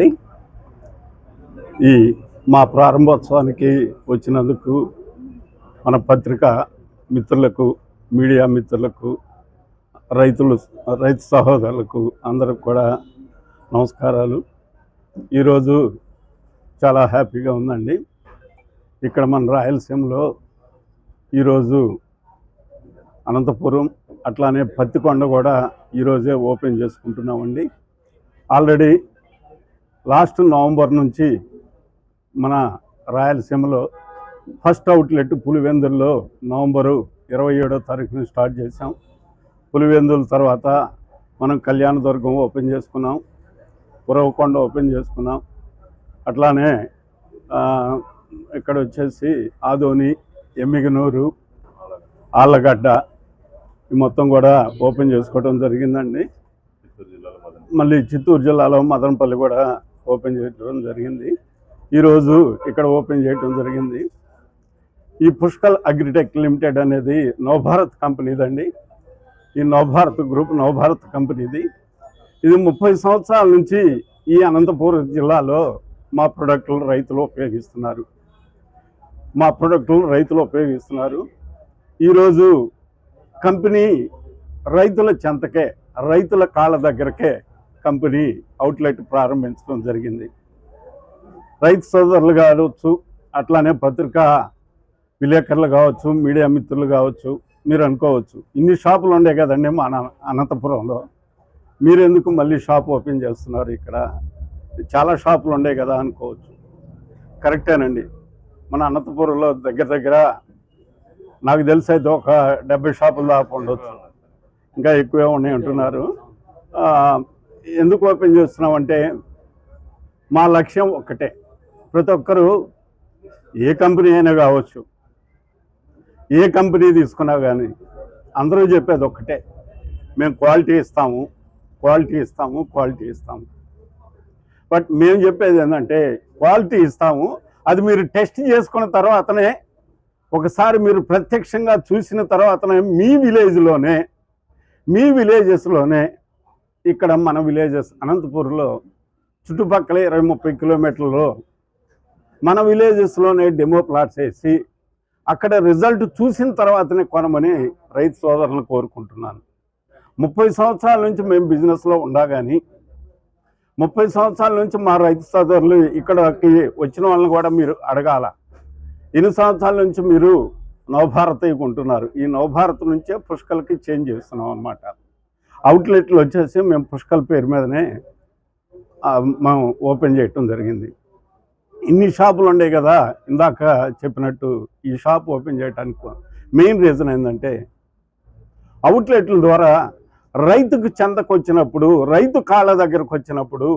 అండి ఈ మా ప్రారంభోత్సవానికి వచ్చినందుకు మన పత్రిక మిత్రులకు మీడియా మిత్రులకు రైతులు రైతు సహోదరులకు అందరికి కూడా నమస్కారాలు. ఈరోజు చాలా హ్యాపీగా ఉందండి. ఇక్కడ మన రాయలసీమలో ఈరోజు అనంతపురం అట్లానే పత్తికొండ కూడా ఈరోజే ఓపెన్ చేసుకుంటున్నామండి. ఆల్రెడీ లాస్ట్ నవంబర్ నుంచి మన రాయలసీమలో ఫస్ట్ అవుట్లెట్ పులివెందుల్లో నవంబరు ఇరవై ఏడో తారీఖున స్టార్ట్ చేసాం పులివెందుల తర్వాత మనం కళ్యాణదుర్గం ఓపెన్ చేసుకున్నాం. పురవకొండ ఓపెన్ చేసుకున్నాం. అట్లానే ఇక్కడ వచ్చేసి ఆదోని ఎమ్మిగనూరు ఆళ్ళగడ్డ ఈ మొత్తం కూడా ఓపెన్ చేసుకోవడం జరిగిందండి. మళ్ళీ చిత్తూరు జిల్లాలో మదనపల్లి కూడా ఓపెన్ చేయడం జరిగింది. ఈరోజు ఇక్కడ ఓపెన్ చేయడం జరిగింది. ఈ పుష్కల్ అగ్రిటెక్ లిమిటెడ్ అనేది నవభారత్ కంపెనీదండి. ఈ నవభారత్ గ్రూప్ నవభారత్ కంపెనీది. ఇది ముప్పై సంవత్సరాల నుంచి ఈ అనంతపురం జిల్లాలో మా ప్రొడక్టులు రైతులు ఉపయోగిస్తున్నారు. మా ప్రొడక్టులు రైతులు ఉపయోగిస్తున్నారు. ఈరోజు కంపెనీ రైతుల చెంతకే రైతుల కాళ్ళ దగ్గరకే కంపెనీ అవుట్లెట్ ప్రారంభించడం జరిగింది. రైతు సోదరులు కావచ్చు అట్లానే పత్రికా విలేకరులు కావచ్చు మీడియా మిత్రులు కావచ్చు మీరు అనుకోవచ్చు ఇన్ని షాపులు ఉండే కదండి మన అనంతపురంలో. మీరు ఎందుకు మళ్ళీ షాప్ ఓపెన్ చేస్తున్నారు ఇక్కడ? చాలా షాపులు ఉండే కదా అనుకోవచ్చు. కరెక్టేనండి. మన అనంతపురంలో దగ్గర దగ్గర నాకు తెలిసి అయితే ఒక డెబ్బై షాపులు దాకా ఉండొచ్చు. ఇంకా ఎక్కువే ఉన్నాయి అంటున్నారు. ఎందుకు ఓపెన్ చేస్తున్నామంటే మా లక్ష్యం ఒక్కటే. ప్రతి ఒక్కరూ ఏ కంపెనీ అయినా కావచ్చు ఏ కంపెనీ తీసుకున్నా కానీ అందరూ చెప్పేది ఒక్కటే. మేము క్వాలిటీ ఇస్తాము క్వాలిటీ ఇస్తాము క్వాలిటీ ఇస్తాము. బట్ మేము చెప్పేది ఏంటంటే క్వాలిటీ ఇస్తాము అది మీరు టెస్ట్ చేసుకున్న తర్వాతనే ఒకసారి మీరు ప్రత్యక్షంగా చూసిన తర్వాతనే మీ విలేజ్లోనే మీ విలేజెస్లోనే ఇక్కడ మన విలేజెస్ అనంతపూర్లో చుట్టుపక్కల ఇరవై ముప్పై కిలోమీటర్లలో మన విలేజెస్లోనే డెమో ప్లాట్స్ వేసి అక్కడ రిజల్ట్ చూసిన తర్వాతనే కొనమని రైతు సోదరులను కోరుకుంటున్నాను. ముప్పై సంవత్సరాల నుంచి మేము బిజినెస్లో ఉండగాని ముప్పై సంవత్సరాల నుంచి మా రైతు సోదరులు ఇక్కడకి వచ్చిన వాళ్ళని కూడా మీరు అడగాల. ఎన్ని సంవత్సరాల నుంచి మీరు నవభారత్ కొంటున్నారు ఈ నవభారత్ నుంచే పుష్కలకి చేంజ్ చేస్తున్నాం అనమాట అవుట్లెట్లు వచ్చేసి మేము పుష్కల్ పేరు మీదనే మేము ఓపెన్ చేయటం జరిగింది. ఇన్ని షాపులు ఉండే కదా ఇందాక చెప్పినట్టు ఈ షాప్ ఓపెన్ చేయడానికి మెయిన్ రీజన్ ఏంటంటే అవుట్లెట్ల ద్వారా రైతుకు చెందకు వచ్చినప్పుడు రైతు కాళ్ళ దగ్గరకు వచ్చినప్పుడు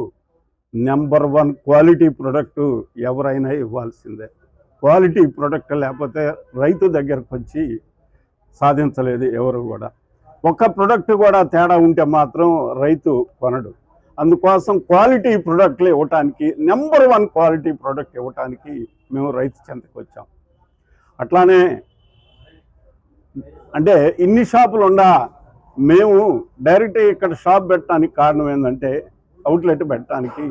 నెంబర్ వన్ క్వాలిటీ ప్రొడక్ట్ ఎవరైనా ఇవ్వాల్సిందే. క్వాలిటీ ప్రొడక్ట్ లేకపోతే రైతు దగ్గరకు వచ్చి సాధించలేదు ఎవరు కూడా. ఒక్క ప్రొడక్ట్ కూడా తేడా ఉంటే మాత్రం రైతు కొనడు. అందుకోసం క్వాలిటీ ప్రొడక్ట్లు ఇవ్వటానికి నెంబర్ వన్ క్వాలిటీ ప్రొడక్ట్ ఇవ్వటానికి మేము రైతు చెంతకు వచ్చాం. అట్లానే అంటే ఇన్ని షాపులు ఉండా మేము డైరెక్ట్ ఇక్కడ షాప్ పెట్టడానికి కారణం ఏంటంటే అవుట్లెట్ పెట్టడానికి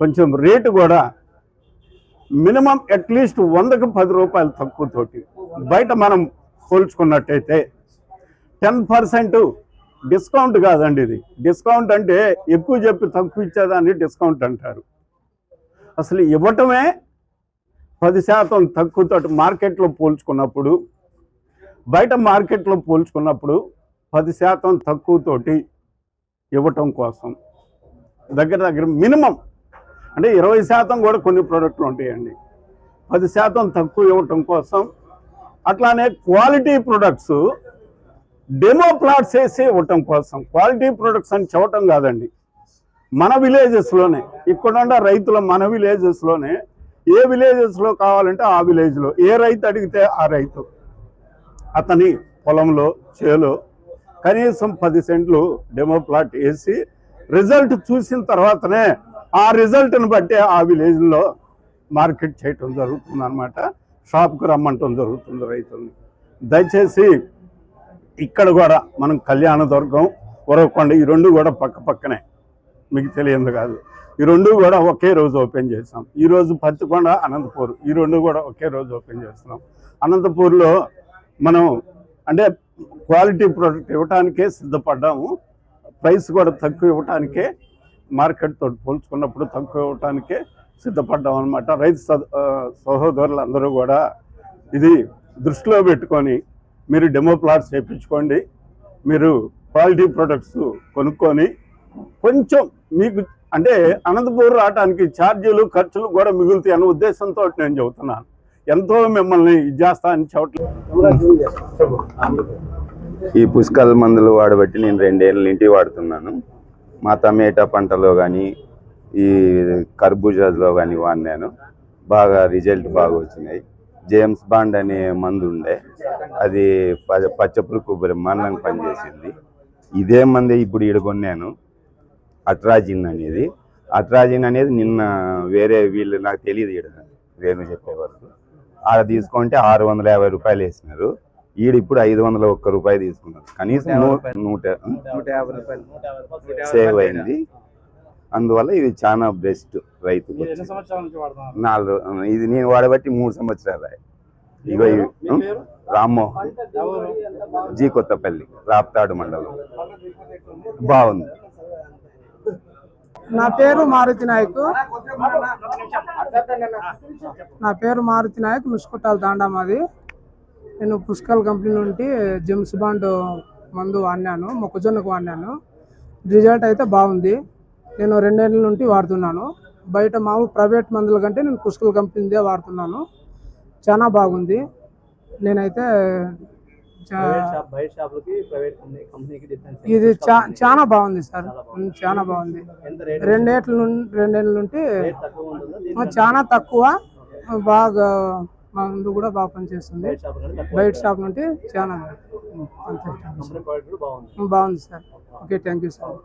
కొంచెం రేటు కూడా మినిమం అట్లీస్ట్ వందకు పది రూపాయలు తక్కువతోటి బయట మనం పోల్చుకున్నట్టయితే టెన్ పర్సెంట్ డిస్కౌంట్ కాదండి ఇది. డిస్కౌంట్ అంటే ఎక్కువ చెప్పి తక్కువ ఇచ్చేదాన్ని డిస్కౌంట్ అంటారు. అసలు ఇవ్వటమే పది శాతం తక్కువతో మార్కెట్లో పోల్చుకున్నప్పుడు బయట మార్కెట్లో పోల్చుకున్నప్పుడు పది శాతం తక్కువతోటి ఇవ్వటం కోసం. దగ్గర దగ్గర మినిమం అంటే ఇరవై శాతం కూడా కొన్ని ప్రోడక్ట్లు ఉంటాయండి. పది శాతం తక్కువ ఇవ్వటం కోసం అట్లానే క్వాలిటీ ప్రొడక్ట్స్ డెమో ప్లాట్స్ వేసి ఇవ్వటం కోసం క్వాలిటీ ప్రొడక్ట్స్ అని చెప్పటం కాదండి. మన విలేజెస్లోనే ఇక్కడున్న రైతుల మన విలేజెస్లోనే ఏ విలేజెస్లో కావాలంటే ఆ విలేజ్లో ఏ రైతు అడిగితే ఆ రైతు. అతని పొలంలో చేలో కనీసం పది సెంట్లు డెమో ప్లాట్ వేసి రిజల్ట్ చూసిన తర్వాతనే ఆ రిజల్ట్ని బట్టి ఆ విలేజ్లో మార్కెట్ చేయటం జరుగుతుంది అనమాట షాప్కి రమ్మంటం జరుగుతుంది రైతుల్ని. దయచేసి ఇక్కడ కూడా మనం కళ్యాణదుర్గం ఉరవకొండ ఈ రెండు కూడా పక్క పక్కనే. మీకు తెలియదు కాదు. ఈ రెండు కూడా ఒకే రోజు ఓపెన్ చేస్తాం ఈ రోజు పత్తికొండ అనంతపూర్ ఈ రెండు కూడా ఒకే రోజు ఓపెన్ చేస్తున్నాం. అనంతపూర్లో మనం అంటే క్వాలిటీ ప్రోడక్ట్ ఇవ్వటానికే సిద్ధపడ్డాము. ప్రైస్ కూడా తక్కువ ఇవ్వటానికే మార్కెట్తో పోల్చుకున్నప్పుడు తక్కువ ఇవ్వటానికే సిద్ధపడ్డాం అనమాట రైతు సహోదరులందరూ కూడా ఇది దృష్టిలో పెట్టుకొని మీరు డెమో ప్లాట్స్ చేయించుకోండి మీరు క్వాలిటీ ప్రొడక్ట్స్ కొనుక్కొని కొంచెం మీకు అంటే అనంతపూర్ రావడానికి ఛార్జీలు ఖర్చులు కూడా మిగులుతాయి అనే ఉద్దేశంతో నేను చెబుతున్నాను. ఎంతో మిమ్మల్ని ఇది చేస్తా అని చెప్పట్లేదు ఈ పుష్కల మందులు వాడబట్టి నేను రెండేళ్ళ ఇంటి వాడుతున్నాను. మా టమేటా పంటలో కానీ ఈ కర్బూజాలో కానీ వాడినాను. బాగా రిజల్ట్ బాగా వచ్చినాయి. జేమ్స్ బాండ్ అనే మందు ఉండే. అది ప- పచ్చపురుకు బ్రహ్మాండంగా పనిచేసింది. ఇదే మందే ఇప్పుడు ఈడ కొన్నాను. అట్రాజిన్ అనేది. అట్రాజిన్ అనేది నిన్న వేరే వీళ్ళు నాకు తెలియదు ఈడ. వేణు చెప్పే వరకు. ఆడ తీసుకుంటే ఆరు వందల యాభై రూపాయలు వేసినారు. ఈడ ఇప్పుడు ఐదు వందల ఒక్క రూపాయి తీసుకున్నారు. కనీసం నూట నూట యాభై రూపాయలు. సేవ్ అయింది. అందువల్ల ఇది చాలా బెస్ట్ రైతు నాలుగు ఇది నేను వాడబట్టి మూడు సంవత్సరాలు ఇగో? రామ్మోహన్ జీ కొత్తపల్లి రాప్తాడు మండలం. బాగుంది. నా పేరు మారుతి నాయక్. నా పేరు మారుతి నాయక్ ముసుకుట్టాల తాండా మాది. నేను పుష్కల్ కంపెనీ నుండి జెమ్స్ బాండ్ మందు వాడినాను మొక్కజొన్నకు వాడినాను. రిజల్ట్ అయితే బాగుంది. నేను రెండేళ్ళ నుండి వాడుతున్నాను. బయట మామూలు ప్రైవేట్ మందుల కంటే నేను పుష్కల్ కంపెనీదే వాడుతున్నాను. చాలా బాగుంది. నేనైతే ఇది చా చాలా బాగుంది సార్. చాలా బాగుంది. రెండేట్ల నుండి రెండేళ్ళ నుండి చాలా తక్కువ. బాగా మందు కూడా బాగా పనిచేస్తుంది. బయట షాప్ నుండి చాలా బాగుంది sir. Okay thank you sir.